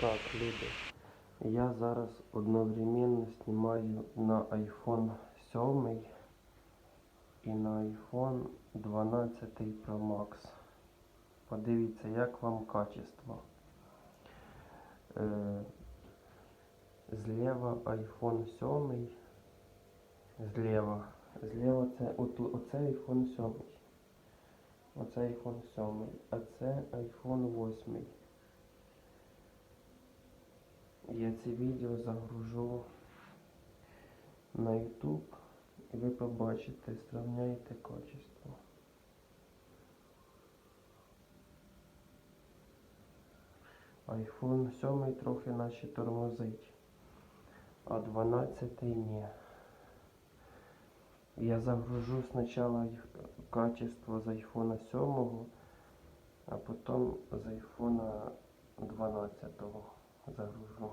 Так, люди. Я зараз одновременно знімаю на iPhone 7 і на iPhone 12 Pro Max. Подивіться, як вам качество. Е, зліва iPhone 7. Зліва. Зліва це оце iPhone 7. Оце iPhone 7. А це iPhone 8. Я це відео загружу на YouTube і ви побачите, сравняєте качество. iPhone 7 трохи наче тормозить, а 12 ні. Я загружу спочатку качество з iPhone 7, а потім з iPhone 12 загружу.